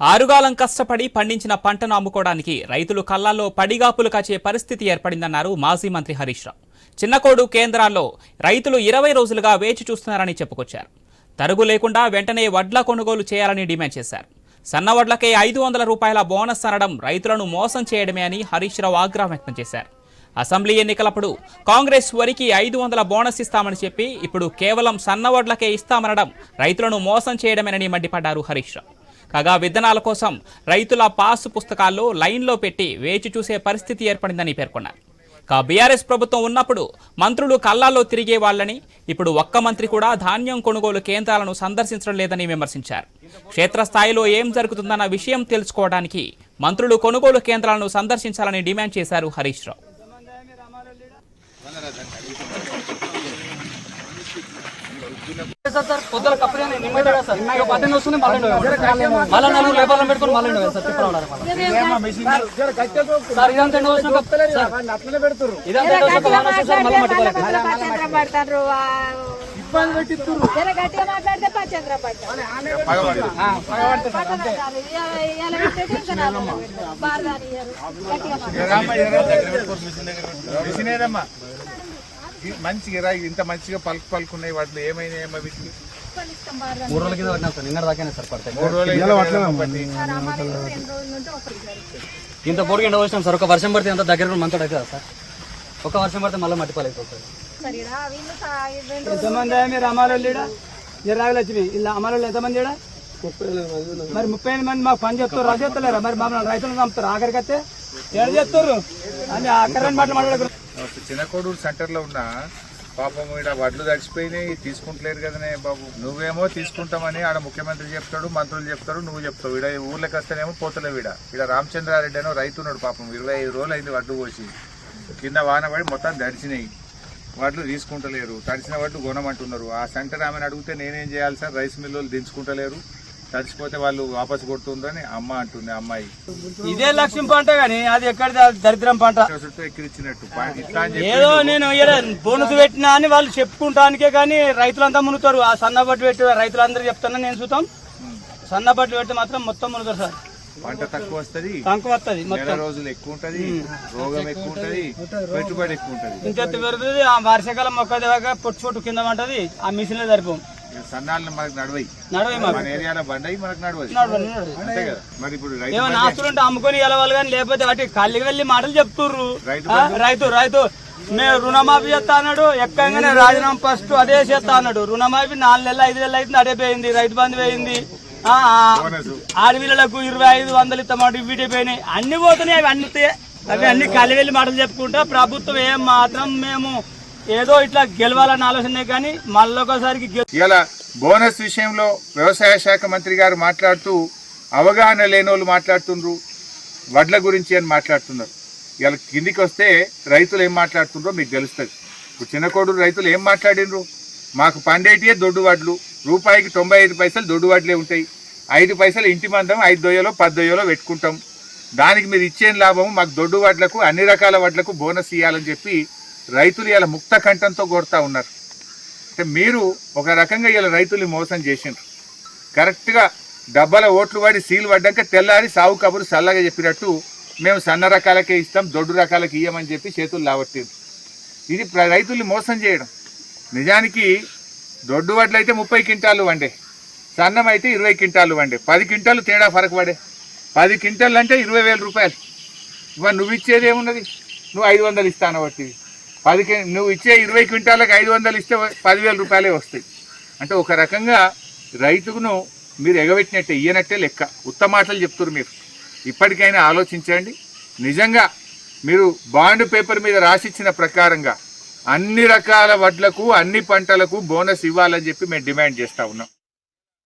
ఆరుగాలం కష్టపడి పండించిన పంటను అమ్ముకోవడానికి రైతులు కళ్ళల్లో పడిగాపులు కాచే పరిస్థితి ఏర్పడిందన్నారు మాజీ మంత్రి హరీష్ రావు. చిన్నకోడు కేంద్రాల్లో రైతులు ఇరవై రోజులుగా వేచి చూస్తున్నారని చెప్పుకొచ్చారు. తరుగు లేకుండా వెంటనే వడ్ల కొనుగోలు చేయాలని డిమాండ్ చేశారు. సన్న వడ్లకే ఐదు వందల రూపాయల బోనస్ అనడం రైతులను మోసం చేయడమే అని హరీష్ రావు ఆగ్రహం వ్యక్తం చేశారు. అసెంబ్లీ ఎన్నికలప్పుడు కాంగ్రెస్ వరికి ఐదు వందల బోనస్ ఇస్తామని చెప్పి ఇప్పుడు కేవలం సన్న వడ్లకే ఇస్తామనడం రైతులను మోసం చేయడమేనని మండిపడ్డారు హరీష్ రావు. కాగా విత్తనాల కోసం రైతుల పాసు పుస్తకాల్లో లైన్లో పెట్టి వేచి చూసే పరిస్థితి ఏర్పడిందని పేర్కొన్నారు. కా బీఆర్ఎస్ ప్రభుత్వం ఉన్నప్పుడు మంత్రులు కళ్ళాల్లో తిరిగే వాళ్ళని ఇప్పుడు ఒక్క మంత్రి కూడా ధాన్యం కొనుగోలు కేంద్రాలను సందర్శించడం లేదని విమర్శించారు. క్షేత్రస్థాయిలో ఏం జరుగుతుందన్న విషయం తెలుసుకోవడానికి మంత్రులు కొనుగోలు కేంద్రాలను సందర్శించాలని డిమాండ్ చేశారు హరీష్ రావు. సార్ పొద్దున కప్పుడే నిమ్మడే కదా సార్ పద్దెనిమిది వస్తుంది మళ్ళీ మళ్ళీ నలుగురు లేబర్లను పెట్టుకొని మళ్ళీ సార్ తిప్పడం సార్ ఇదంతా ఎండ వచ్చిన ఇదంతా ఎండ వచ్చిన వాన వస్తుంది సార్ మళ్ళీ మట్టుకోలేదు జర గట్టిగా మాట్లాడితే మంచిగా రా ఇంత మంచిగా పలుకు పలుకున్నాయి వాటిలో ఏమైనా ఏమో వీటికి. మూడు రోజుల కింద పట్టినా సార్ నిన్న దాకానే సార్ పడతాయి మూడు రోజులు ఇంత పొడిగి ఎండ వచ్చినాం సార్ ఒక వర్షం పడితే అంత దగ్గర మంతడు అవుతుంది కదా సార్. ఒక వర్షం పడితే మళ్ళీ మట్టిపాలైపోతుంది ఎంతమంది మీరు అమలు ఇరవై లక్ష్మి ఇలా అమలు ఎంతమంది? మరి ముప్పై ఎనిమిది మంది మాకు పని చెప్తారు రాజు చెప్తలేరా మరి మమ్మల్ని రైతులను చంపుతారు ఆఖరికి వస్తే ఏడు చెప్తారు అని ఆఖరి మాటలు మాట్లాడకూడదు. చిన్నకోడూరు సెంటర్లో ఉన్న పాపం ఈడ వడ్లు తడిచిపోయినాయి తీసుకుంటలేరు కదనే బాబు. నువ్వేమో తీసుకుంటామని ఆడ ముఖ్యమంత్రి చెప్తాడు మంత్రులు చెప్తారు నువ్వు చెప్తావు. ఇక్కడ ఊర్లోకి వస్తేనేమో పోతలేవు ఈడ. ఈడ రామచంద్రారెడ్డి అనో రైతున్నాడు పాపం ఇరవై ఐదు రోజులు అయింది వడ్లు పోసి కింద వాన పడి మొత్తం దడిచినాయి వడ్లు తీసుకుంటలేరు. తడిసిన వడ్లు కొనమంటున్నారు. ఆ సెంటర్ ఆమెను అడిగితే నేనేం చేయాలి సార్? రైస్ మిల్లులు దించుకుంటలేరు. తడిచిపోతే వాళ్ళు వాపస్ కొడుతుందని అమ్మ అంటుంది అమ్మాయి. ఇదే లక్ష్యం పంట కానీ అది ఎక్కడిది? అది దరిద్రం పంట. ఎక్కిరిచ్చినట్టు. ఏదో నేను బోనస్ పెట్టినా అని వాళ్ళు చెప్పుకుంటానికే కానీ రైతులంతా మునుగుతారు. ఆ సన్నబట్టు పెట్టి రైతులందరూ చెప్తున్నా నేను చూద్దాం. సన్నబట్టు పెడితే మాత్రం మొత్తం మునుగుతారు సార్. పంట తక్కువ వస్తది. కంకు వస్తుంది నెల రోజులు ఎక్కువ ఉంటది రోగం ఎక్కువ ఉంటది పెట్టుబడి ఎక్కువ ఉంటది. ఇంకెత్తు పెరుగుతుంది ఆ వర్షాకాలం మొక్క పొట్టు పొట్టు కింద పడ్డది ఆ మిషన్లే సరిపోం సన్నాళ్ళు మనకు నడవయి నడవే మాకు. మన ఏరియాలో బండయి మనకు నడవదు నడవదు, నడవదు. అంతే కదా. మరి ఇప్పుడు రైతు ఏమైనా ఆస్తులు ఉంటే అమ్ముకొని వెళ్ళవాలి కానీ లేకపోతే వాటి కళ్ళకి వెళ్ళి మాటలు చెప్తుర్రు. రైతు రైతు మేము రుణమాఫీ చేస్తా అన్నాడు ఎక్కగానే రాజీనామా ఫస్ట్ అదే చేస్తా అన్నాడు. రుణమాఫీ నాలుగు నెలలు ఐదు నెలలు అయితే అదే పోయింది రైతు బంధు పోయింది. ఆ, ఆ, బోనస్. ఆడపిల్లలకు ఇరవై ఐదు వందలు ఇస్తామంటే వీటి పోయినాయి. అన్ని పోతున్నాయి అవి అన్ని అవి అన్ని కళ్ళి వెళ్ళి మాటలు చెప్పుకుంటా. ప్రభుత్వం ఏం మాత్రం మేము ఏదో ఇట్లా గెలవాలని ఆలోచనే కానీ మళ్ళీ ఒకసారికి ఇలా బోనస్ విషయంలో వ్యవసాయ శాఖ మంత్రి గారు మాట్లాడుతూ అవగాహన లేని వాళ్ళు మాట్లాడుతుండ్రు వడ్ల గురించి అని మాట్లాడుతున్నారు. ఇలా కిందికి వస్తే రైతులు ఏం మాట్లాడుతుండ్రో మీకు తెలుస్తుంది. ఇప్పుడు చిన్నకోడూరు రైతులు ఏం మాట్లాడినరు మాకు పండేటియే దొడ్డు వడ్లు రూపాయికి తొంభై ఐదు పైసలు దొడ్డు వడ్లే ఉంటాయి. ఐదు పైసలు ఇంటి మందం ఐదు దొయ్యలో పది దొయ్యలో పెట్టుకుంటాం. దానికి మీరు ఇచ్చే లాభం మాకు దొడ్డు వడ్లకు అన్ని రకాల వడ్లకు బోనస్ ఇవ్వాలని చెప్పి రైతులు ఇలా ముక్త కంఠంతో కొడతా ఉన్నారు. అంటే మీరు ఒక రకంగా ఇలా రైతుల్ని మోసం చేసిండ్రు. కరెక్ట్గా డబ్బాల ఓట్లు పడి సీలు పడ్డాక తెల్లారి సాగు కబురు చల్లగా చెప్పినట్టు మేము సన్న రకాలకే ఇస్తాం దొడ్డు రకాలకి ఇయ్యమని చెప్పి చేతులు లావట్టిండ్రు ఇది రైతుల్ని మోసం చేయడం. నిజానికి దొడ్డు వడ్లు అయితే ముప్పై క్వింటాలు వండే సన్నం అయితే ఇరవై క్వింటాలు వండే. పది క్వింటాలు తేడా ఫరక పడే. పది క్వింటాలు అంటే ఇరవై వేల రూపాయలు. ఇవాళ నువ్వు ఇచ్చేది ఏమున్నది? నువ్వు ఐదు వందలు ఇస్తాను బట్టి పది నువ్వు ఇచ్చే ఇరవై క్వింటాలకు ఐదు వందలు ఇస్తే పదివేల రూపాయలే వస్తాయి. అంటే ఒక రకంగా రైతుకును మీరు ఎగబెట్టినట్టే ఇయ్యనట్టే లెక్క. ఉత్తమ మాటలు చెప్తున్నారు మీరు. ఇప్పటికైనా ఆలోచించండి. నిజంగా మీరు బాండ్ పేపర్ మీద రాసిచ్చిన ప్రకారంగా అన్ని రకాల వడ్లకు అన్ని పంటలకు బోనస్ ఇవ్వాలని చెప్పి మేము డిమాండ్ చేస్తా ఉన్నాం.